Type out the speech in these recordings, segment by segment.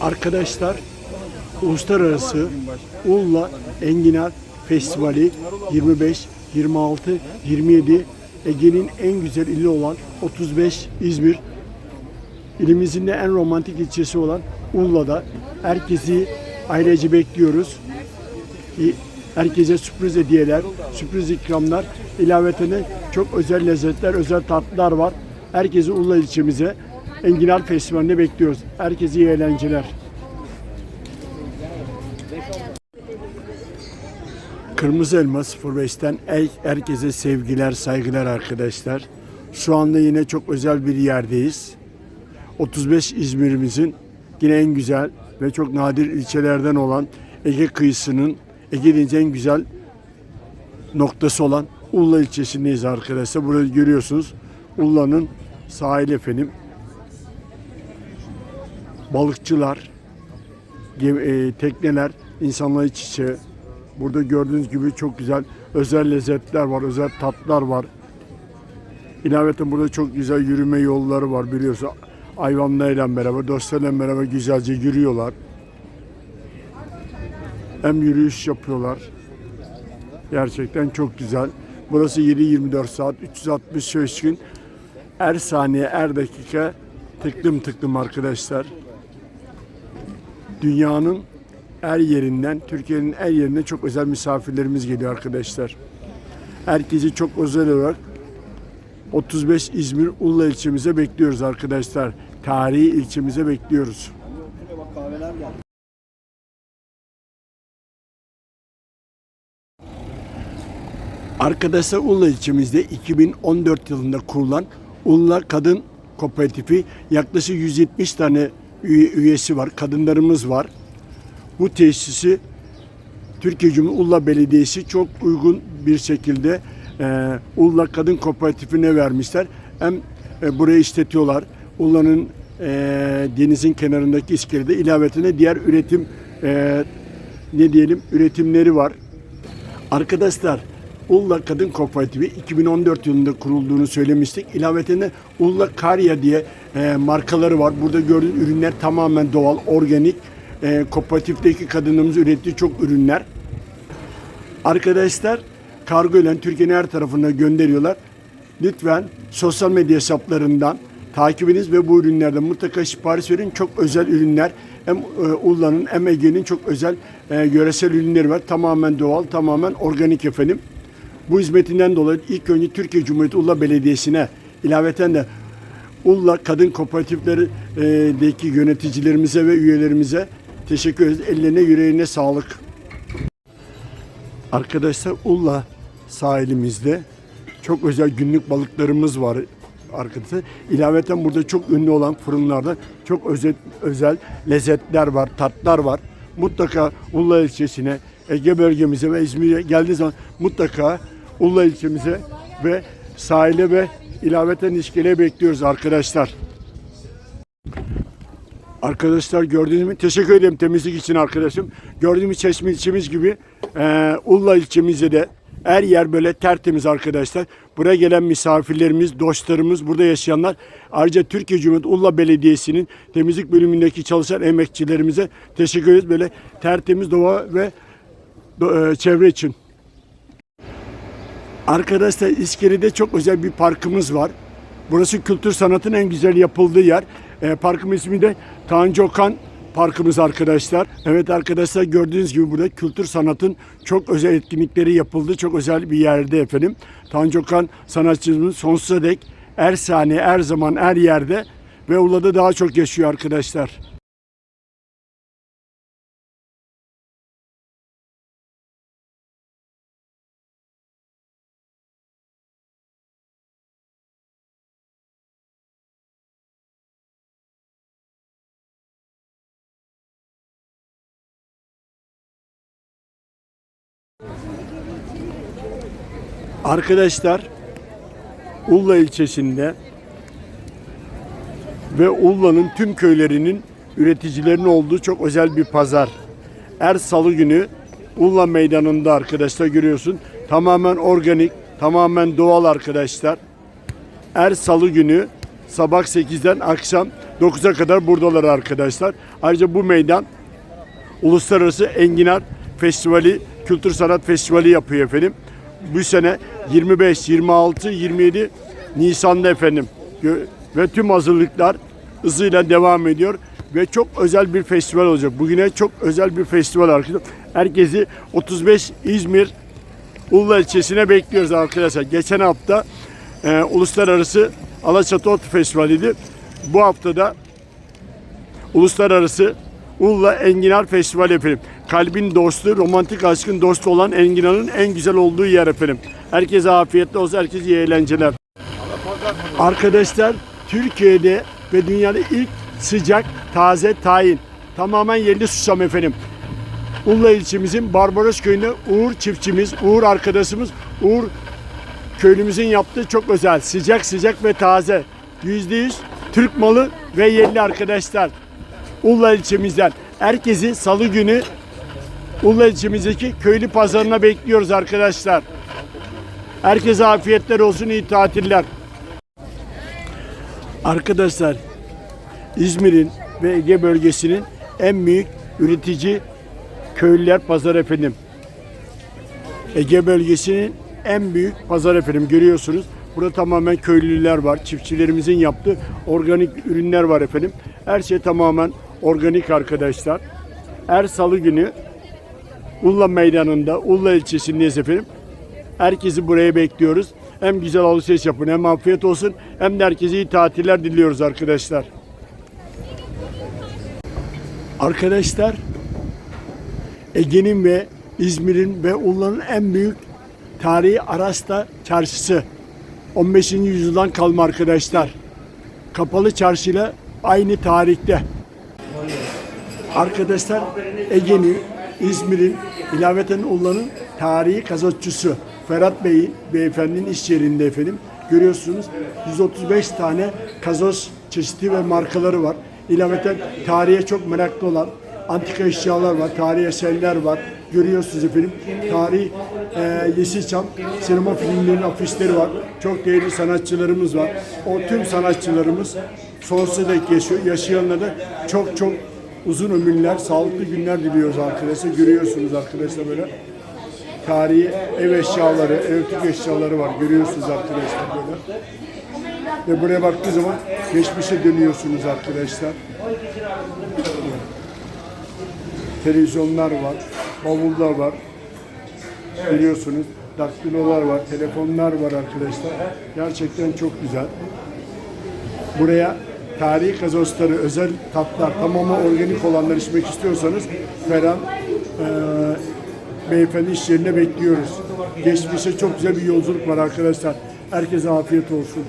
Arkadaşlar Uluslararası Ulla Enginar Festivali 25, 26, 27 Ege'nin en güzel ili olan 35 İzmir ilimizin de en romantik ilçesi olan Ulla'da herkesi ailece bekliyoruz. Herkese sürpriz hediyeler, sürpriz ikramlar, ilaveten çok özel lezzetler, özel tatlılar var. Herkesi Ulla ilçemize Enginar Festivali'nde bekliyoruz. Herkese iyi eğlenceler. Kırmızı Elma 05'ten el- herkese sevgiler, saygılar arkadaşlar. Şu anda yine çok özel bir yerdeyiz. 35 İzmir'imizin yine en güzel ve çok nadir ilçelerden olan Ege kıyısının Ege en güzel noktası olan Ulla ilçesindeyiz arkadaşlar. Burada görüyorsunuz Ulla'nın sahili efendim. Balıkçılar, e, tekneler, insanlar iç içe. Burada gördüğünüz gibi çok güzel özel lezzetler var, özel tatlar var. İlaveten burada çok güzel yürüme yolları var biliyorsun. Hayvanlarıyla beraber, dostlarıyla beraber güzelce yürüyorlar. Hem yürüyüş yapıyorlar. Gerçekten çok güzel. Burası 7-24 saat, 365 gün. Her saniye, her dakika tıklım tıklım arkadaşlar. Dünyanın her yerinden, Türkiye'nin her yerinden çok özel misafirlerimiz geliyor arkadaşlar. Herkesi çok özel olarak 35 İzmir Ulla ilçemize bekliyoruz arkadaşlar. Tarihi ilçemize bekliyoruz. Arkadaşlar Ulla ilçemizde 2014 yılında kurulan Ulla Kadın Kooperatifi yaklaşık 170 tane üye- üyesi var, kadınlarımız var. Bu tesisi Türkiye Cumhuriyeti Belediyesi çok uygun bir şekilde e, Ulla Kadın Kooperatifine vermişler. Hem e, burayı işletiyorlar. Ulla'nın e, denizin kenarındaki iskelede ilavetine diğer üretim e, ne diyelim üretimleri var. Arkadaşlar Ulla Kadın Kooperatifi 2014 yılında kurulduğunu söylemiştik. İlavetinde Ulla Karya diye e, markaları var. Burada gördüğünüz ürünler tamamen doğal, organik. E, kooperatifteki kadınımız ürettiği çok ürünler. Arkadaşlar kargo ile Türkiye'nin her tarafına gönderiyorlar. Lütfen sosyal medya hesaplarından takibiniz ve bu ürünlerden mutlaka sipariş verin. Çok özel ürünler. Hem e, Ulla'nın hem Ege'nin çok özel e, yöresel ürünleri var. Tamamen doğal, tamamen organik efendim. Bu hizmetinden dolayı ilk önce Türkiye Cumhuriyeti Ulla Belediyesi'ne ilaveten de Ulla Kadın Kooperatifleri'deki yöneticilerimize ve üyelerimize teşekkür ederiz. Ellerine yüreğine sağlık. Arkadaşlar Ulla sahilimizde çok özel günlük balıklarımız var arkadaşlar. İlaveten burada çok ünlü olan fırınlarda çok özel, özel lezzetler var, tatlar var. Mutlaka Ulla ilçesine, Ege bölgemize ve İzmir'e geldiği zaman mutlaka Ulla ilçemize ve sahile ve ilaveten iskeleye bekliyoruz arkadaşlar. Arkadaşlar gördüğünüz gibi teşekkür ederim temizlik için arkadaşım. Gördüğümüz çeşme ilçemiz gibi e, Ulla ilçemizde de her yer böyle tertemiz arkadaşlar. Buraya gelen misafirlerimiz, dostlarımız, burada yaşayanlar ayrıca Türkiye Cumhuriyeti Ulla Belediyesi'nin temizlik bölümündeki çalışan emekçilerimize teşekkür ederiz. Böyle tertemiz doğa ve e, çevre için. Arkadaşlar İskele'de çok özel bir parkımız var. Burası kültür sanatın en güzel yapıldığı yer. E, parkın ismi de Tanju Okan Parkımız arkadaşlar. Evet arkadaşlar gördüğünüz gibi burada kültür sanatın çok özel etkinlikleri yapıldı. Çok özel bir yerde efendim. Tanju Okan sanatçımız sonsuza dek her saniye, her zaman, her yerde ve Ula'da daha çok yaşıyor arkadaşlar. Arkadaşlar Ulla ilçesinde ve Ulla'nın tüm köylerinin üreticilerinin olduğu çok özel bir pazar. Her salı günü Ulla meydanında arkadaşlar görüyorsun. Tamamen organik, tamamen doğal arkadaşlar. Her salı günü sabah 8'den akşam 9'a kadar buradalar arkadaşlar. Ayrıca bu meydan Uluslararası Enginar Festivali, Kültür Sanat Festivali yapıyor efendim. Bu sene 25, 26, 27 Nisan'da efendim. Ve tüm hazırlıklar hızıyla devam ediyor. Ve çok özel bir festival olacak. Bugüne çok özel bir festival arkadaşlar. Herkesi 35 İzmir Uludağ ilçesine bekliyoruz arkadaşlar. Geçen hafta e, Uluslararası Alaçatı Ot Festivali'ydi. Bu haftada Uluslararası Uludağ Enginar Festivali efendim. Kalbin dostu, romantik aşkın dostu olan enginarın en güzel olduğu yer efendim. Herkese afiyetli olsun, herkese iyi eğlenceler. Arkadaşlar Türkiye'de ve dünyada ilk sıcak taze tayin. Tamamen yerli susam efendim. Uludağ ilçemizin Barbaros köyünde Uğur çiftçimiz, Uğur arkadaşımız, Uğur köylümüzün yaptığı çok özel. Sıcak sıcak ve taze. Yüzde yüz Türk malı ve yerli arkadaşlar. Uludağ ilçemizden. Herkesi salı günü Uludağ ilçemizdeki köylü pazarına bekliyoruz arkadaşlar. Herkese afiyetler olsun, iyi tatiller. Arkadaşlar İzmir'in ve Ege bölgesinin en büyük üretici köylüler pazar efendim. Ege bölgesinin en büyük pazar efendim görüyorsunuz. Burada tamamen köylüler var. Çiftçilerimizin yaptığı organik ürünler var efendim. Her şey tamamen organik arkadaşlar. Her salı günü Ulla Meydanı'nda, Ulla ilçesindeyiz efendim. Herkesi buraya bekliyoruz. Hem güzel alışveriş yapın hem afiyet olsun hem de herkese iyi tatiller diliyoruz arkadaşlar. Arkadaşlar Ege'nin ve İzmir'in ve Urla'nın en büyük tarihi Arasta Çarşısı. 15. yüzyıldan kalma arkadaşlar. Kapalı çarşıyla aynı tarihte. Arkadaşlar Ege'nin, İzmir'in, ilaveten Urla'nın tarihi kazotçusu Ferhat Bey'in, beyefendinin iş yerinde efendim. Görüyorsunuz 135 tane kazoz çeşidi ve markaları var. İlaveten tarihe çok meraklı olan antika eşyalar var, tarihi eserler var. Görüyorsunuz efendim. Tarih e, Yeşilçam sinema filmlerinin afişleri var. Çok değerli sanatçılarımız var. O tüm sanatçılarımız sonsuza dek yaşıyor. Yaşayanlara çok çok uzun ömürler, sağlıklı günler diliyoruz arkadaşlar. Görüyorsunuz arkadaşlar böyle tarihi ev eşyaları, ev eşyaları var. Görüyorsunuz arkadaşlar böyle. Ve buraya baktığı zaman geçmişe dönüyorsunuz arkadaşlar. Televizyonlar var, bavullar var. Biliyorsunuz daktilolar var, telefonlar var arkadaşlar. Gerçekten çok güzel. Buraya tarihi gazozları, özel tatlar, tamamen organik olanlar içmek istiyorsanız Ferhan eee beyefendi iş yerine bekliyoruz. Geçmişe çok güzel bir yolculuk var arkadaşlar. Herkese afiyet olsun.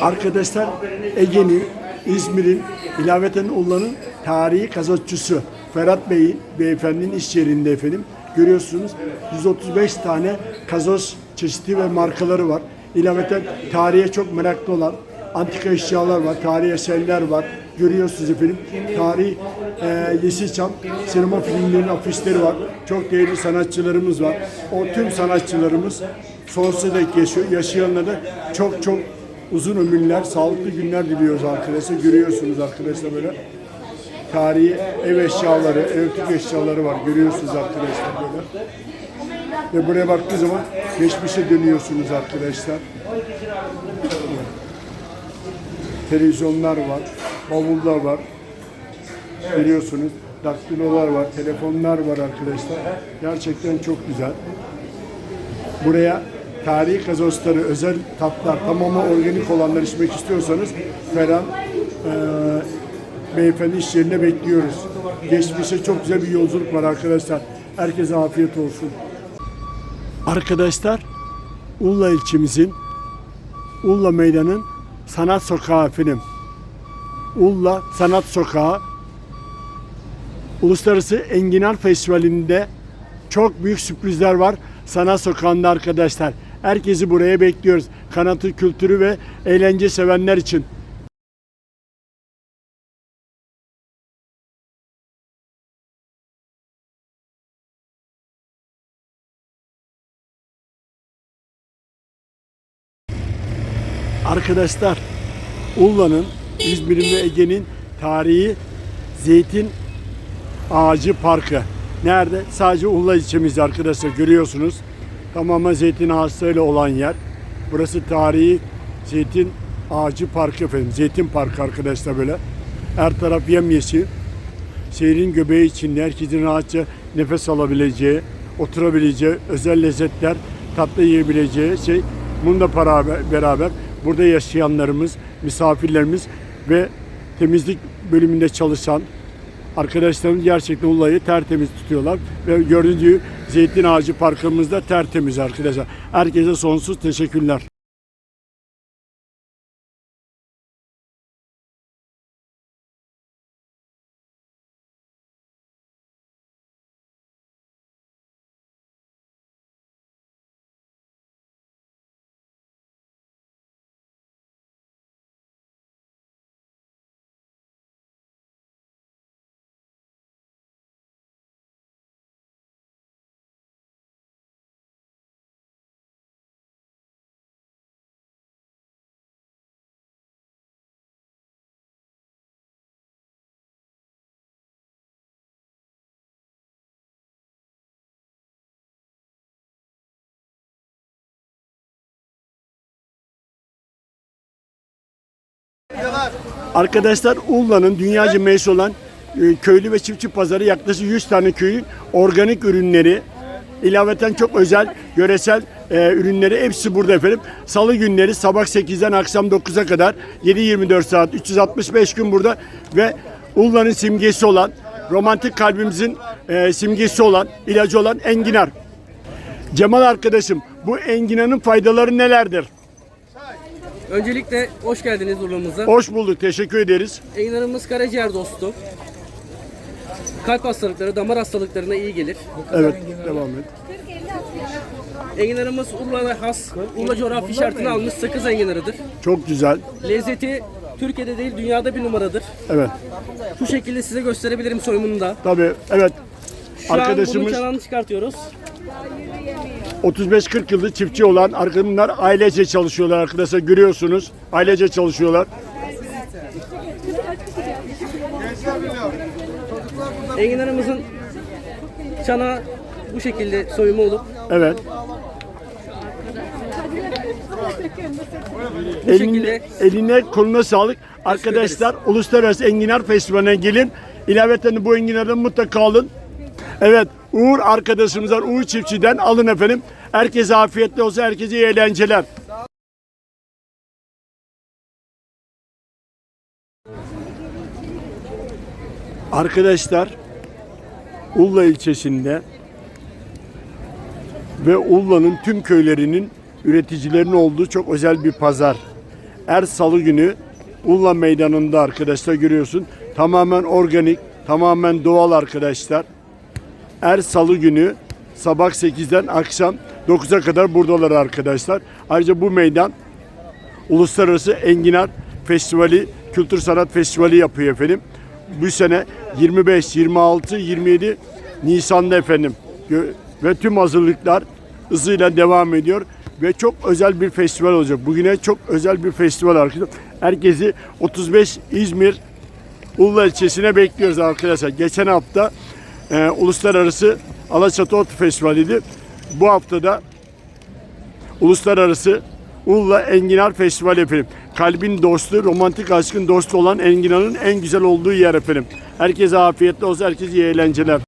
Arkadaşlar Ege'nin, İzmir'in, ilaveten Urla'nın tarihi kazotçusu Ferhat Bey'in, beyefendinin iş yerinde efendim. Görüyorsunuz 135 tane kazoz çeşidi ve markaları var. İlaveten tarihe çok meraklı olan antika eşyalar var, tarihi eserler var. Görüyorsunuz efendim. Tarih e, Yeşilçam sinema filmlerinin afişleri var. Çok değerli sanatçılarımız var. O tüm sanatçılarımız sonsuza dek yaşıyor. Yaşayanlara çok çok uzun ömürler, sağlıklı günler diliyoruz arkadaşlar. Görüyorsunuz arkadaşlar böyle. Tarihi ev eşyaları, ev eşyaları var. Görüyorsunuz arkadaşlar böyle. Ve buraya baktığı zaman geçmişe dönüyorsunuz arkadaşlar. Televizyonlar var, bavullar var. Biliyorsunuz daktilolar var, telefonlar var arkadaşlar. Gerçekten çok güzel. Buraya tarihi gazozları, özel tatlar, tamamen organik olanlar içmek istiyorsanız Ferhan eee beyefendi iş yerine bekliyoruz. Geçmişe çok güzel bir yolculuk var arkadaşlar. Herkese afiyet olsun. Arkadaşlar, Ulla ilçemizin Ulla Meydanı'nın Sanat Sokağı efendim. Ulla Sanat Sokağı Uluslararası Enginar Festivali'nde çok büyük sürprizler var Sanat Sokağı'nda arkadaşlar. Herkesi buraya bekliyoruz. Kanatı kültürü ve eğlence sevenler için. Arkadaşlar Ulla'nın, İzmir'in ve Ege'nin tarihi Zeytin Ağacı Parkı. Nerede? Sadece Ulla ilçemizde arkadaşlar görüyorsunuz. Tamamen zeytin ağaçlarıyla olan yer. Burası tarihi Zeytin Ağacı Parkı efendim. Zeytin Parkı arkadaşlar böyle. Her taraf yemyeşil. Şehrin göbeği içinde herkesin rahatça nefes alabileceği, oturabileceği, özel lezzetler, tatlı yiyebileceği şey. Bununla beraber, burada yaşayanlarımız, misafirlerimiz ve temizlik bölümünde çalışan arkadaşlarımız gerçekten olayı tertemiz tutuyorlar. Ve gördüğünüz gibi Zeytin Ağacı Parkımızda tertemiz arkadaşlar. Herkese sonsuz teşekkürler. Arkadaşlar Urla'nın dünyaca meşhur olan e, köylü ve çiftçi pazarı yaklaşık 100 tane köyün organik ürünleri ilaveten çok özel yöresel e, ürünleri hepsi burada efendim. Salı günleri sabah 8'den akşam 9'a kadar 7-24 saat 365 gün burada ve Urla'nın simgesi olan romantik kalbimizin e, simgesi olan ilacı olan enginar. Cemal arkadaşım bu enginarın faydaları nelerdir? Öncelikle hoş geldiniz Urla'mıza. Hoş bulduk teşekkür ederiz. Enginarımız karaciğer dostu. Kalp hastalıkları, damar hastalıklarına iyi gelir. Evet devam et. Enginarımız Urla'ya has, Urla coğrafi işaretini almış sakız enginarıdır. Çok güzel. Lezzeti Türkiye'de değil dünyada bir numaradır. Evet. Şu şekilde size gösterebilirim soyumunu da. Tabii evet. Şu an bunun Arkadaşımız çanağını çıkartıyoruz. 35-40 yıldır çiftçi olan arkadaşlar ailece çalışıyorlar arkadaşlar görüyorsunuz. Ailece çalışıyorlar. Enginarımızın çanağı bu şekilde soyumu olup Evet. bu Eline, şekilde eline koluna sağlık. Arkadaşlar Uluslararası Enginar Festivali'ne gelin. İlaveten bu enginardan mutlaka alın. Evet Uğur arkadaşımızdan Uğur Çiftçi'den alın efendim. Herkese afiyetli olsun. Herkese iyi eğlenceler. Arkadaşlar Ulla ilçesinde ve Ulla'nın tüm köylerinin üreticilerin olduğu çok özel bir pazar. Her salı günü Ulla meydanında arkadaşlar görüyorsun. Tamamen organik, tamamen doğal arkadaşlar. Her salı günü sabah 8'den akşam 9'a kadar buradalar arkadaşlar. Ayrıca bu meydan Uluslararası Enginar Festivali, Kültür Sanat Festivali yapıyor efendim. Bu sene 25, 26, 27 Nisan'da efendim. Ve tüm hazırlıklar hızıyla devam ediyor. Ve çok özel bir festival olacak. Bugüne çok özel bir festival arkadaşlar. Herkesi 35 İzmir Urla ilçesine bekliyoruz arkadaşlar. Geçen hafta e, Uluslararası Alaçatı Ot Festivali'ydi. Bu hafta da Uluslararası Urla Enginar Festivali efendim. Kalbin dostu, romantik aşkın dostu olan enginarın en güzel olduğu yer efendim. Herkese afiyetli olsun, herkese iyi eğlenceler.